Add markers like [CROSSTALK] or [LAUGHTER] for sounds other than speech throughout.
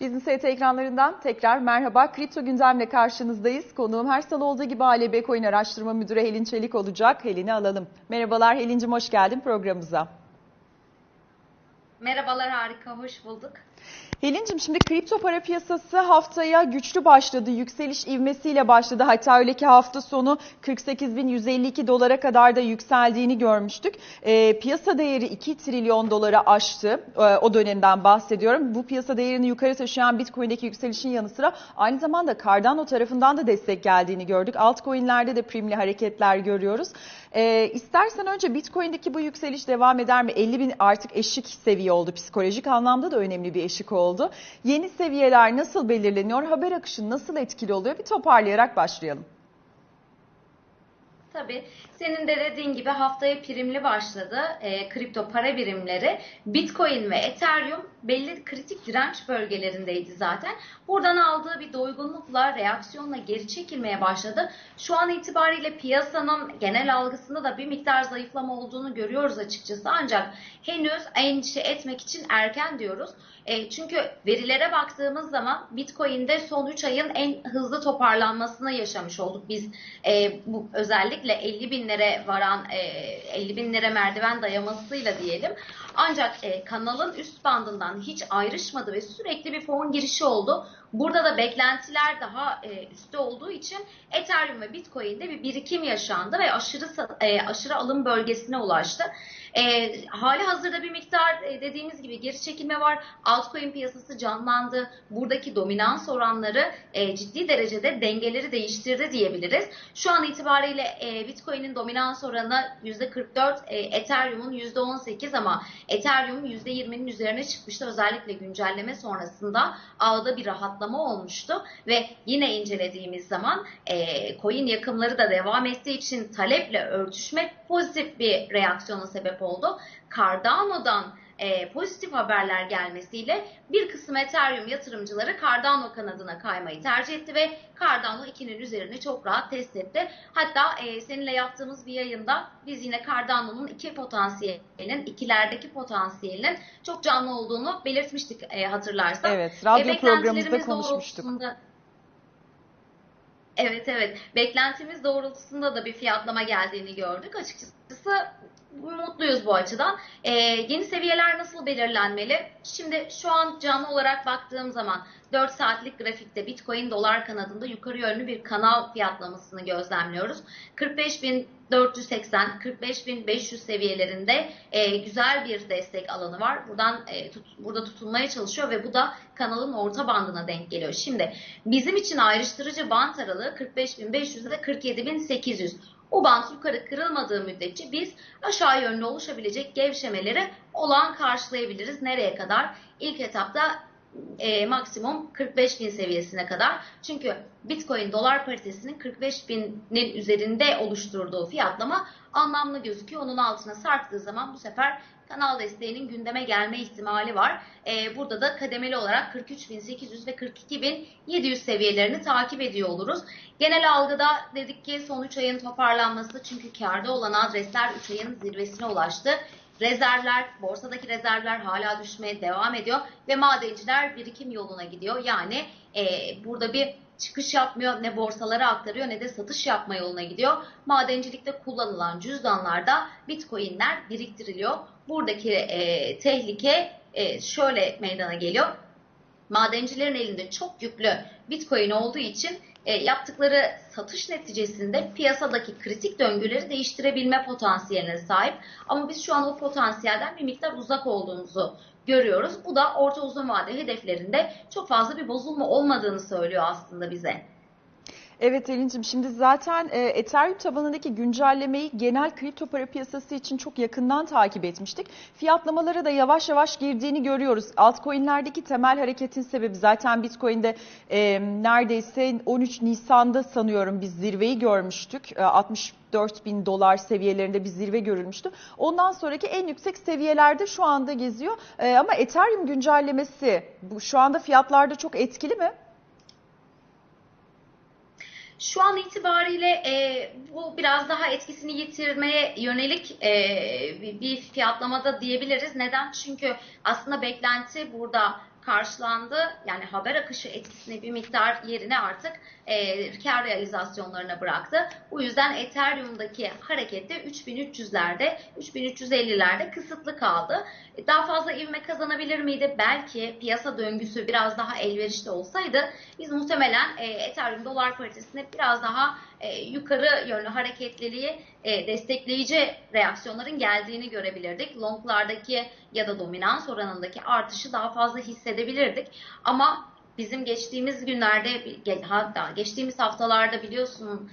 Business Hayat ekranlarından tekrar merhaba. Kripto gündemle karşınızdayız. Konuğum her salı olduğu gibi ALB Coin Araştırma Müdürü Helin Çelik olacak. Helin'i alalım. Merhabalar Helin'cim hoş geldin programımıza. Merhabalar harika, hoş bulduk. Helin'cim şimdi kripto para piyasası haftaya güçlü başladı. Yükseliş ivmesiyle başladı. Hatta öyle ki hafta sonu 48.152 dolara kadar da yükseldiğini görmüştük. E, piyasa değeri 2 trilyon dolara aştı. E, o dönemden bahsediyorum. Bu piyasa değerini yukarı taşıyan Bitcoin'deki yükselişin yanı sıra aynı zamanda Cardano tarafından da destek geldiğini gördük. Altcoin'lerde de primli hareketler görüyoruz. E, istersen önce Bitcoin'deki bu yükseliş devam eder mi? 50 bin artık eşik seviye oldu. Psikolojik anlamda da önemli bir eşik oldu. Yeni seviyeler nasıl belirleniyor? Haber akışı nasıl etkili oluyor? Bir toparlayarak başlayalım. Tabii senin de dediğin gibi haftaya primli başladı e, kripto para birimleri. Bitcoin ve Ethereum belli kritik direnç bölgelerindeydi zaten. Buradan aldığı bir doygunlukla, reaksiyonla geri çekilmeye başladı. Şu an itibariyle piyasanın genel algısında da bir miktar zayıflama olduğunu görüyoruz açıkçası. Ancak henüz endişe etmek için erken diyoruz. E, çünkü verilere baktığımız zaman Bitcoin'de son 3 ayın en hızlı toparlanmasını yaşamış olduk. Biz e, bu özellikle 50 binlere varan e, 50 binlere merdiven dayamasıyla diyelim. Ancak e, kanalın üst bandından hiç ayrışmadı ve sürekli bir fon girişi oldu. Burada da beklentiler daha e, üstte olduğu için Ethereum ve Bitcoin'de bir birikim yaşandı ve aşırı e, aşırı alım bölgesine ulaştı. E, hali hazırda bir miktar e, dediğimiz gibi geri çekilme var. Altcoin piyasası canlandı. Buradaki dominans oranları e, ciddi derecede dengeleri değiştirdi diyebiliriz. Şu an itibariyle e, Bitcoin'in dominans oranı %44, e, Ethereum'un %18 ama Ethereum %20'nin üzerine çıkmıştı. Özellikle güncelleme sonrasında ağda bir rahatlama olmuştu ve yine incelediğimiz zaman e, coin yakımları da devam ettiği için taleple örtüşme pozitif bir reaksiyona sebep oldu. Cardano'dan e, pozitif haberler gelmesiyle bir kısım Ethereum yatırımcıları Cardano kanadına kaymayı tercih etti ve Cardano 2'nin üzerini çok rahat test etti. Hatta e, seninle yaptığımız bir yayında biz yine Cardano'nun iki potansiyelinin, ikilerdeki potansiyelinin çok canlı olduğunu belirtmiştik e, hatırlarsan. Evet, radyo E, programımızda konuşmuştuk. Evet evet. Beklentimiz doğrultusunda da bir fiyatlama geldiğini gördük. Açıkçası mutluyuz bu açıdan. Ee, yeni seviyeler nasıl belirlenmeli? Şimdi şu an canlı olarak baktığım zaman 4 saatlik grafikte Bitcoin dolar kanadında yukarı yönlü bir kanal fiyatlamasını gözlemliyoruz. 45.480, 45.500 seviyelerinde e, güzel bir destek alanı var. Buradan e, tut, burada tutunmaya çalışıyor ve bu da kanalın orta bandına denk geliyor. Şimdi bizim için ayrıştırıcı band aralığı 45.500 ile 47.800. O bant yukarı kırılmadığı müddetçe biz aşağı yönlü oluşabilecek gevşemeleri olan karşılayabiliriz. Nereye kadar? İlk etapta e, maksimum 45 bin seviyesine kadar. Çünkü Bitcoin dolar paritesinin 45 binin üzerinde oluşturduğu fiyatlama anlamlı gözüküyor. Onun altına sarktığı zaman bu sefer kanal desteğinin gündeme gelme ihtimali var. E, burada da kademeli olarak 43.800 ve 42.700 seviyelerini takip ediyor oluruz. Genel algıda dedik ki son 3 ayın toparlanması çünkü karda olan adresler 3 ayın zirvesine ulaştı. Rezervler, borsadaki rezervler hala düşmeye devam ediyor ve madenciler birikim yoluna gidiyor. Yani e, burada bir çıkış yapmıyor ne borsalara aktarıyor ne de satış yapma yoluna gidiyor. Madencilikte kullanılan cüzdanlarda bitcoinler biriktiriliyor. Buradaki e, tehlike e, şöyle meydana geliyor. Madencilerin elinde çok yüklü bitcoin olduğu için e, yaptıkları satış neticesinde piyasadaki kritik döngüleri değiştirebilme potansiyeline sahip. Ama biz şu an o potansiyelden bir miktar uzak olduğumuzu görüyoruz. Bu da orta uzun vade hedeflerinde çok fazla bir bozulma olmadığını söylüyor aslında bize. Evet Elin'cim şimdi zaten e, Ethereum tabanındaki güncellemeyi genel kripto para piyasası için çok yakından takip etmiştik. Fiyatlamalara da yavaş yavaş girdiğini görüyoruz. Altcoin'lerdeki temel hareketin sebebi zaten Bitcoin'de e, neredeyse 13 Nisan'da sanıyorum biz zirveyi görmüştük. E, 64 bin dolar seviyelerinde bir zirve görülmüştü. Ondan sonraki en yüksek seviyelerde şu anda geziyor. E, ama Ethereum güncellemesi bu şu anda fiyatlarda çok etkili mi? Şu an itibariyle e, bu biraz daha etkisini yitirmeye yönelik e, bir fiyatlamada diyebiliriz. Neden? Çünkü aslında beklenti burada karşılandı. Yani haber akışı etkisini bir miktar yerine artık e, kar realizasyonlarına bıraktı. Bu yüzden Ethereum'daki harekette 3300'lerde, 3350'lerde kısıtlı kaldı. E, Daha fazla ivme kazanabilir miydi? Belki piyasa döngüsü biraz daha elverişli olsaydı biz muhtemelen e, Ethereum dolar paritesinde biraz daha e, yukarı yönlü hareketliliği e, destekleyici reaksiyonların geldiğini görebilirdik. Longlardaki ya da dominans oranındaki artışı daha fazla hissedebilirdik. Ama bizim geçtiğimiz günlerde hatta geçtiğimiz haftalarda biliyorsun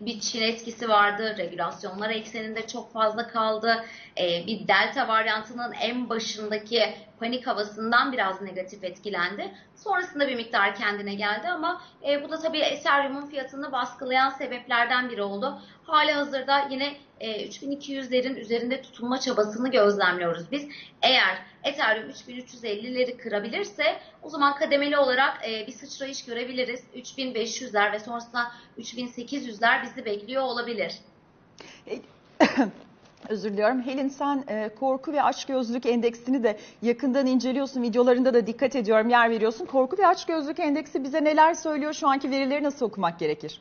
bir Çin etkisi vardı. Regülasyonlar ekseninde çok fazla kaldı. E, bir delta varyantının en başındaki panik havasından biraz negatif etkilendi. Sonrasında bir miktar kendine geldi ama e, bu da tabii Ethereum'un fiyatını baskılayan sebeplerden biri oldu. Hali hazırda yine e, 3200'lerin üzerinde tutunma çabasını gözlemliyoruz biz. Eğer Ethereum 3350'leri kırabilirse o zaman kademeli olarak e, bir sıçrayış görebiliriz. 3500'ler ve sonrasında 3800'ler bizi bekliyor olabilir. [COUGHS] Özür diliyorum. Helin sen e, korku ve açgözlülük endeksini de yakından inceliyorsun. Videolarında da dikkat ediyorum, yer veriyorsun. Korku ve açgözlülük endeksi bize neler söylüyor? Şu anki verileri nasıl okumak gerekir?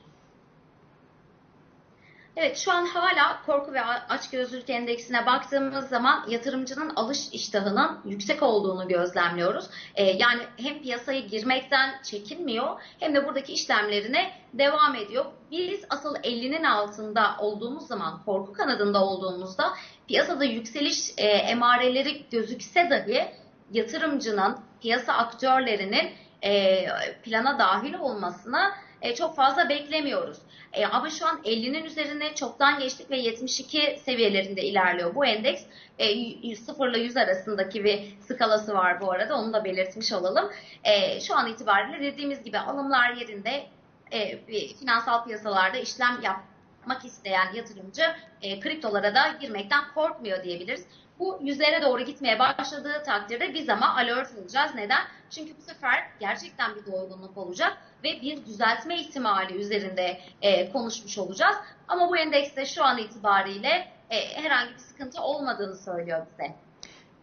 Evet şu an hala korku ve açgözlülük endeksine baktığımız zaman yatırımcının alış iştahının yüksek olduğunu gözlemliyoruz. Ee, yani hem piyasaya girmekten çekinmiyor hem de buradaki işlemlerine devam ediyor. Biz asıl 50'nin altında olduğumuz zaman korku kanadında olduğumuzda piyasada yükseliş e, emareleri gözükse dahi yatırımcının, piyasa aktörlerinin e, plana dahil olmasına e, çok fazla beklemiyoruz. E, ama şu an 50'nin üzerine çoktan geçtik ve 72 seviyelerinde ilerliyor bu endeks. E, 0 ile 100 arasındaki bir skalası var bu arada onu da belirtmiş olalım. E, şu an itibariyle dediğimiz gibi alımlar yerinde e, finansal piyasalarda işlem yapmak isteyen yatırımcı e, kriptolara da girmekten korkmuyor diyebiliriz. Bu yüzlere doğru gitmeye başladığı takdirde biz ama alert olacağız. Neden? Çünkü bu sefer gerçekten bir doygunluk olacak ve bir düzeltme ihtimali üzerinde e, konuşmuş olacağız. Ama bu endekste şu an itibariyle e, herhangi bir sıkıntı olmadığını söylüyor bize.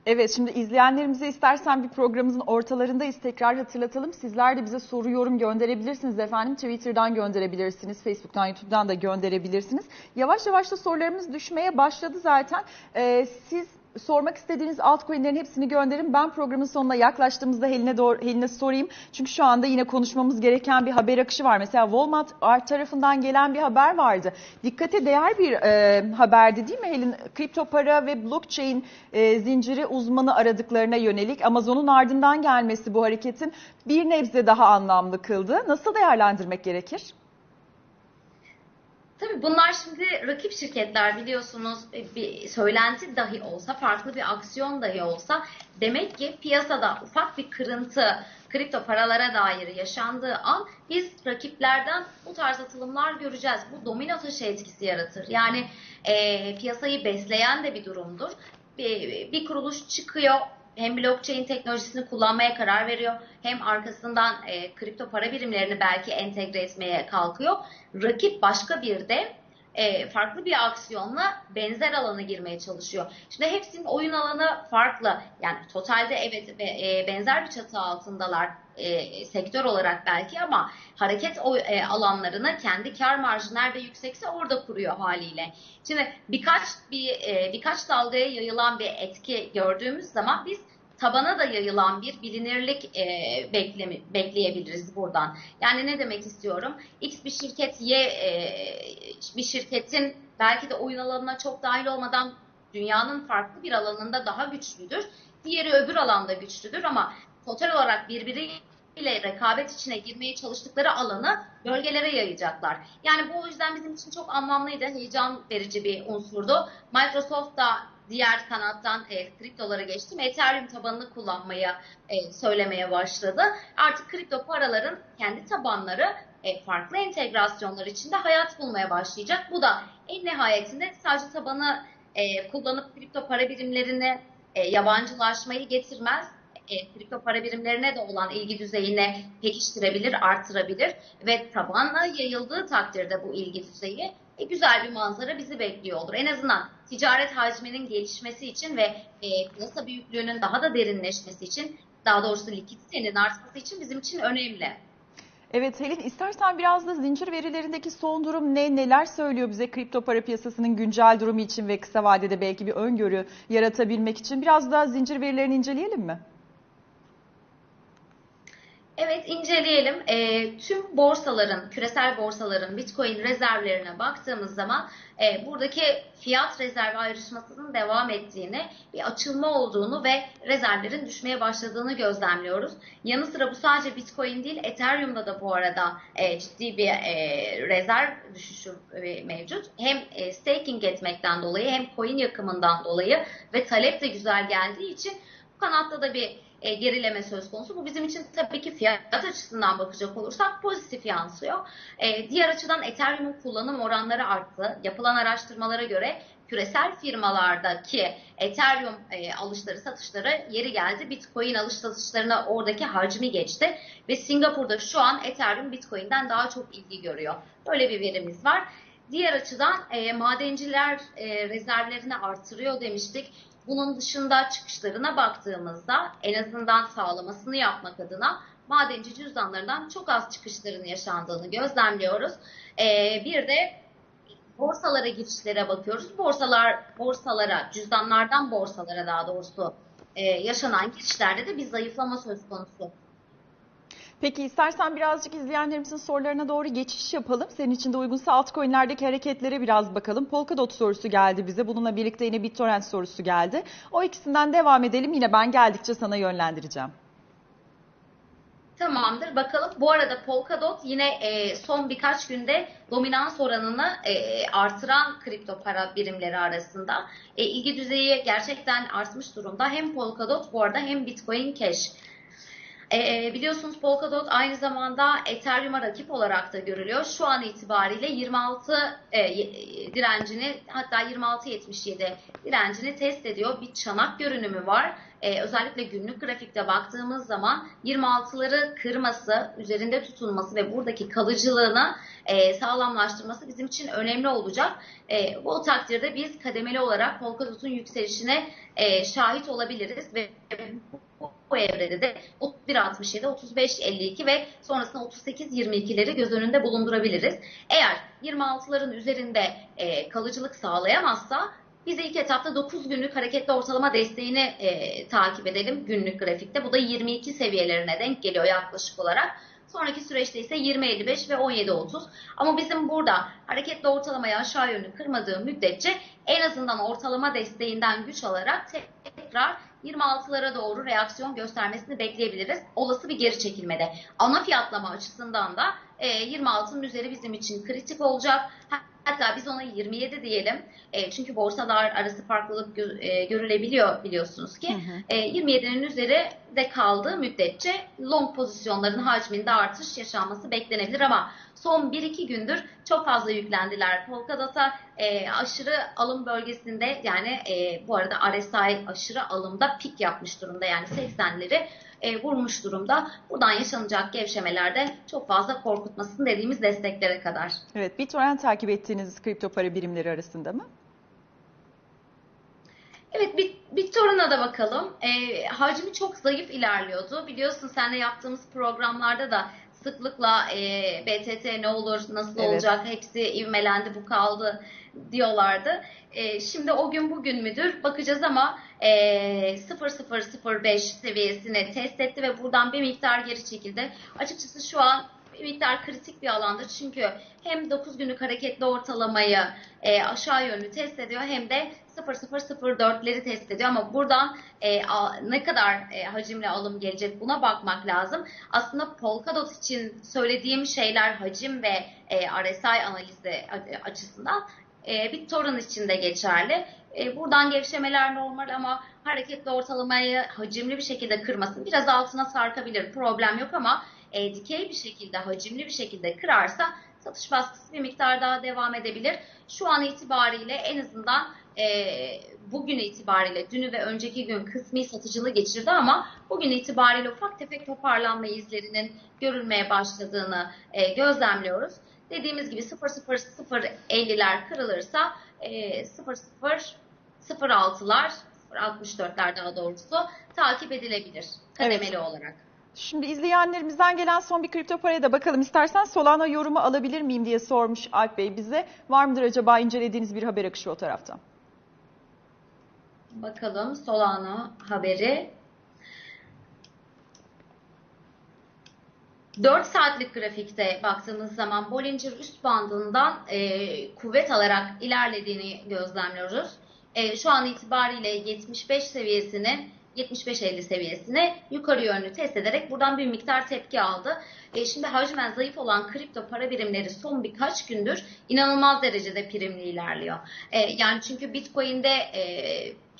Evet şimdi izleyenlerimize istersen bir programımızın ortalarındayız. Tekrar hatırlatalım. Sizler de bize soru yorum gönderebilirsiniz efendim. Twitter'dan gönderebilirsiniz. Facebook'tan, YouTube'dan da gönderebilirsiniz. Yavaş yavaş da sorularımız düşmeye başladı zaten. Ee, siz sormak istediğiniz altcoin'lerin hepsini gönderin. Ben programın sonuna yaklaştığımızda Helin'e doğru, Helin'e sorayım. Çünkü şu anda yine konuşmamız gereken bir haber akışı var. Mesela Walmart tarafından gelen bir haber vardı. Dikkate değer bir e, haberdi değil mi Helin? Kripto para ve blockchain e, zinciri uzmanı aradıklarına yönelik Amazon'un ardından gelmesi bu hareketin bir nebze daha anlamlı kıldı. Nasıl değerlendirmek gerekir? Tabii bunlar şimdi rakip şirketler biliyorsunuz bir söylenti dahi olsa, farklı bir aksiyon dahi olsa demek ki piyasada ufak bir kırıntı kripto paralara dair yaşandığı an biz rakiplerden bu tarz atılımlar göreceğiz. Bu domino taşı etkisi yaratır. Yani e, piyasayı besleyen de bir durumdur. Bir, bir kuruluş çıkıyor, hem blockchain teknolojisini kullanmaya karar veriyor hem arkasından e, kripto para birimlerini belki entegre etmeye kalkıyor. Rakip başka bir de e, farklı bir aksiyonla benzer alana girmeye çalışıyor. Şimdi hepsinin oyun alanı farklı. Yani totalde evet e, benzer bir çatı altındalar e, sektör olarak belki ama hareket o, e, alanlarını kendi kar marjı nerede yüksekse orada kuruyor haliyle. Şimdi birkaç bir e, birkaç dalgaya yayılan bir etki gördüğümüz zaman biz tabana da yayılan bir bilinirlik e, beklemi, bekleyebiliriz buradan. Yani ne demek istiyorum? X bir şirket Y e, bir şirketin belki de oyun alanına çok dahil olmadan dünyanın farklı bir alanında daha güçlüdür. Diğeri öbür alanda güçlüdür ama total olarak birbiriyle rekabet içine girmeye çalıştıkları alanı bölgelere yayacaklar. Yani bu o yüzden bizim için çok anlamlıydı, heyecan verici bir unsurdu. Microsoft da diğer kanattan e, kriptolara geçtim. Ethereum tabanını kullanmaya e, söylemeye başladı. Artık kripto paraların kendi tabanları e, farklı entegrasyonlar içinde hayat bulmaya başlayacak. Bu da en nihayetinde sadece tabanı e, kullanıp kripto para birimlerini e, yabancılaşmayı getirmez. E, kripto para birimlerine de olan ilgi düzeyini pekiştirebilir, artırabilir ve tabanla yayıldığı takdirde bu ilgi düzeyi e, güzel bir manzara bizi bekliyor olur. En azından ticaret hacminin gelişmesi için ve e, piyasa büyüklüğünün daha da derinleşmesi için daha doğrusu likiditenin artması için bizim için önemli. Evet Helin istersen biraz da zincir verilerindeki son durum ne, neler söylüyor bize kripto para piyasasının güncel durumu için ve kısa vadede belki bir öngörü yaratabilmek için biraz da zincir verilerini inceleyelim mi? Evet inceleyelim. E, tüm borsaların, küresel borsaların Bitcoin rezervlerine baktığımız zaman e, buradaki fiyat rezerv ayrışmasının devam ettiğini, bir açılma olduğunu ve rezervlerin düşmeye başladığını gözlemliyoruz. Yanı sıra bu sadece Bitcoin değil, Ethereum'da da bu arada e, ciddi bir e, rezerv düşüşü e, mevcut. Hem e, staking etmekten dolayı hem coin yakımından dolayı ve talep de güzel geldiği için bu kanatta da bir e, gerileme söz konusu. Bu bizim için tabii ki fiyat açısından bakacak olursak pozitif yansıyor. E, diğer açıdan Ethereum'un kullanım oranları arttı. Yapılan araştırmalara göre küresel firmalardaki Ethereum e, alışları satışları yeri geldi. Bitcoin alış satışlarına oradaki hacmi geçti ve Singapur'da şu an Ethereum Bitcoin'den daha çok ilgi görüyor. Böyle bir verimiz var. Diğer açıdan e, madenciler e, rezervlerini artırıyor demiştik. Bunun dışında çıkışlarına baktığımızda en azından sağlamasını yapmak adına madenci cüzdanlarından çok az çıkışların yaşandığını gözlemliyoruz. Ee, bir de borsalara girişlere bakıyoruz. Borsalar borsalara, cüzdanlardan borsalara daha doğrusu e, yaşanan girişlerde de bir zayıflama söz konusu. Peki istersen birazcık izleyenlerimizin sorularına doğru geçiş yapalım. Senin için de uygunsa altcoin'lerdeki hareketlere biraz bakalım. Polkadot sorusu geldi bize. Bununla birlikte yine BitTorrent sorusu geldi. O ikisinden devam edelim. Yine ben geldikçe sana yönlendireceğim. Tamamdır. Bakalım. Bu arada Polkadot yine e, son birkaç günde dominans oranını e, artıran kripto para birimleri arasında. E, ilgi düzeyi gerçekten artmış durumda. Hem Polkadot bu arada hem Bitcoin Cash. E, biliyorsunuz Polkadot aynı zamanda Ethereum'a rakip olarak da görülüyor. Şu an itibariyle 26 e, direncini hatta 26.77 direncini test ediyor. Bir çanak görünümü var. E, özellikle günlük grafikte baktığımız zaman 26'ları kırması, üzerinde tutulması ve buradaki kalıcılığını e, sağlamlaştırması bizim için önemli olacak. E, bu takdirde biz kademeli olarak Polkadot'un yükselişine e, şahit olabiliriz ve bu evrede de 31.67, 35.52 ve sonrasında 38.22'leri göz önünde bulundurabiliriz. Eğer 26'ların üzerinde e, kalıcılık sağlayamazsa biz ilk etapta 9 günlük hareketli ortalama desteğini e, takip edelim günlük grafikte. Bu da 22 seviyelerine denk geliyor yaklaşık olarak. Sonraki süreçte ise 20.55 ve 17.30. Ama bizim burada hareketli ortalamayı aşağı yönlü kırmadığı müddetçe en azından ortalama desteğinden güç alarak tekrar 26'lara doğru reaksiyon göstermesini bekleyebiliriz. Olası bir geri çekilmede. Ana fiyatlama açısından da 26'nın üzeri bizim için kritik olacak. Hatta biz ona 27 diyelim. E, çünkü borsalar arası farklılık gö e, görülebiliyor biliyorsunuz ki. Hı hı. E, 27'nin üzeri de kaldığı müddetçe long pozisyonların hacminde artış yaşanması beklenebilir ama son 1-2 gündür çok fazla yüklendiler. Polkadot'a e, aşırı alım bölgesinde yani e, bu arada RSI aşırı alımda pik yapmış durumda yani 80'leri e, vurmuş durumda. Buradan yaşanacak gevşemelerde çok fazla korkutmasın dediğimiz desteklere kadar. Evet, BitTorrent takip ettiğiniz kripto para birimleri arasında mı? Evet, BitTorrent'a da bakalım. E, hacmi çok zayıf ilerliyordu. Biliyorsun seninle yaptığımız programlarda da sıklıkla e, BTT ne olur, nasıl evet. olacak, hepsi ivmelendi, bu kaldı diyorlardı. E, şimdi o gün bugün müdür bakacağız ama e, 0005 seviyesini test etti ve buradan bir miktar geri çekildi. Açıkçası şu an bir miktar kritik bir alandır. Çünkü hem 9 günlük hareketli ortalamayı e, aşağı yönlü test ediyor hem de 0004'leri test ediyor ama buradan e, a, ne kadar e, hacimli alım gelecek buna bakmak lazım. Aslında Polkadot için söylediğim şeyler hacim ve e, RSI analizi açısından e, BitTorrent için de geçerli. E, buradan gevşemeler normal ama hareketli ortalamayı hacimli bir şekilde kırmasın. Biraz altına sarkabilir problem yok ama e, dikey bir şekilde, hacimli bir şekilde kırarsa satış baskısı bir miktar daha devam edebilir. Şu an itibariyle en azından e, bugün itibariyle dünü ve önceki gün kısmi satıcılığı geçirdi ama bugün itibariyle ufak tefek toparlanma izlerinin görülmeye başladığını e, gözlemliyoruz. Dediğimiz gibi 0.0050'ler kırılırsa e, 0.0 0.6'lar 0.64'ler daha doğrusu takip edilebilir kademeli olarak. Şimdi izleyenlerimizden gelen son bir kripto paraya da bakalım. İstersen Solana yorumu alabilir miyim diye sormuş Alp Bey bize. Var mıdır acaba incelediğiniz bir haber akışı o taraftan? Bakalım Solana haberi. 4 saatlik grafikte baktığımız zaman Bollinger üst bandından e, kuvvet alarak ilerlediğini gözlemliyoruz. E, şu an itibariyle 75 seviyesinin 75-50 seviyesine yukarı yönlü test ederek buradan bir miktar tepki aldı. E, şimdi hacmen zayıf olan kripto para birimleri son birkaç gündür inanılmaz derecede primli ilerliyor. E, yani çünkü Bitcoin'de e,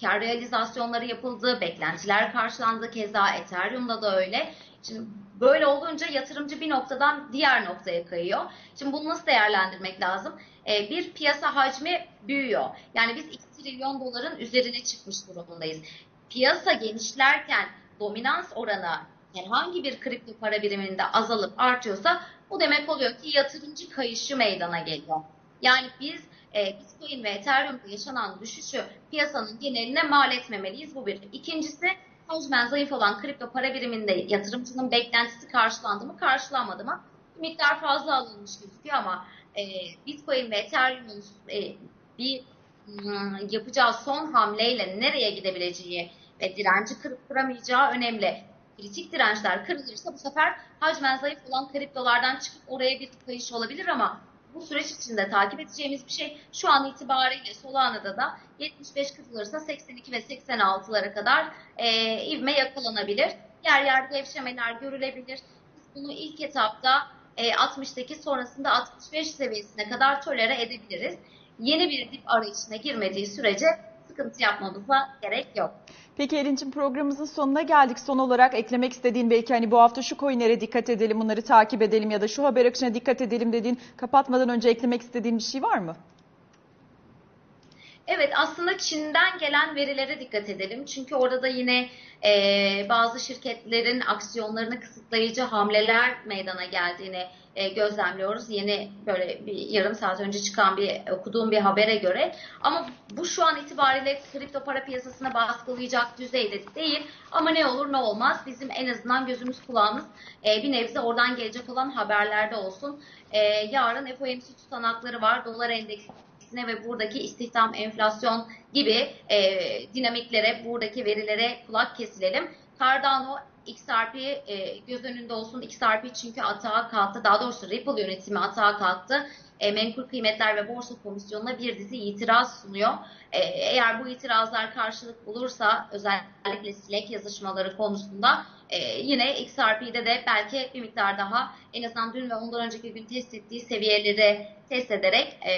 kar realizasyonları yapıldı, beklentiler karşılandı. Keza Ethereum'da da öyle. Şimdi böyle olunca yatırımcı bir noktadan diğer noktaya kayıyor. Şimdi bunu nasıl değerlendirmek lazım? Ee, bir piyasa hacmi büyüyor. Yani biz 2 trilyon doların üzerine çıkmış durumdayız. Piyasa genişlerken dominans oranı herhangi bir kripto para biriminde azalıp artıyorsa bu demek oluyor ki yatırımcı kayışı meydana geliyor. Yani biz e, Bitcoin ve Ethereum'da yaşanan düşüşü piyasanın geneline mal etmemeliyiz. Bu bir. İkincisi hacmen zayıf olan kripto para biriminde yatırımcının beklentisi karşılandı mı karşılanmadı mı? Miktar fazla alınmış gözüküyor ama e, Bitcoin ve Ethereum'un e, bir hmm, yapacağı son hamleyle nereye gidebileceği ve direnci kırıp kıramayacağı önemli. Kritik dirençler kırılırsa bu sefer hacmen zayıf olan kriptolardan çıkıp oraya bir kayış olabilir ama bu süreç içinde takip edeceğimiz bir şey şu an itibariyle Solana'da da 75 kırılırsa 82 ve 86'lara kadar e, ivme yakalanabilir. Yer yer gevşemeler görülebilir. Biz bunu ilk etapta e, 60'daki sonrasında 65 seviyesine kadar tolere edebiliriz. Yeni bir dip arayışına girmediği sürece sıkıntı yapmamıza gerek yok. Peki Elin'cim programımızın sonuna geldik. Son olarak eklemek istediğin belki hani bu hafta şu coinlere dikkat edelim, bunları takip edelim ya da şu haber akışına dikkat edelim dediğin kapatmadan önce eklemek istediğin bir şey var mı? Evet aslında Çin'den gelen verilere dikkat edelim. Çünkü orada da yine e, bazı şirketlerin aksiyonlarını kısıtlayıcı hamleler meydana geldiğini e, gözlemliyoruz. Yeni böyle bir yarım saat önce çıkan bir okuduğum bir habere göre. Ama bu şu an itibariyle kripto para piyasasına baskılayacak düzeyde değil. Ama ne olur ne olmaz bizim en azından gözümüz kulağımız e, bir nebze oradan gelecek olan haberlerde olsun. E, yarın FOMC tutanakları var. Dolar endeksi etkisine ve buradaki istihdam, enflasyon gibi e, dinamiklere, buradaki verilere kulak kesilelim. Cardano, XRP e, göz önünde olsun. XRP çünkü atağa kalktı. Daha doğrusu Ripple yönetimi atağa kalktı. E, Menkul Kıymetler ve Borsa Komisyonu'na bir dizi itiraz sunuyor. E, eğer bu itirazlar karşılık bulursa özellikle Slack yazışmaları konusunda e, yine XRP'de de belki bir miktar daha en azından dün ve ondan önceki gün test ettiği seviyeleri test ederek e,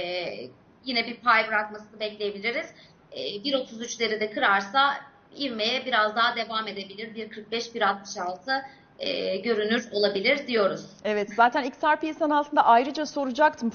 yine bir pay bırakmasını bekleyebiliriz. E, 1.33'leri de kırarsa ivmeye biraz daha devam edebilir. 1.45, 1.66 e, görünür olabilir diyoruz. Evet zaten XRP'yi sana aslında ayrıca soracaktım.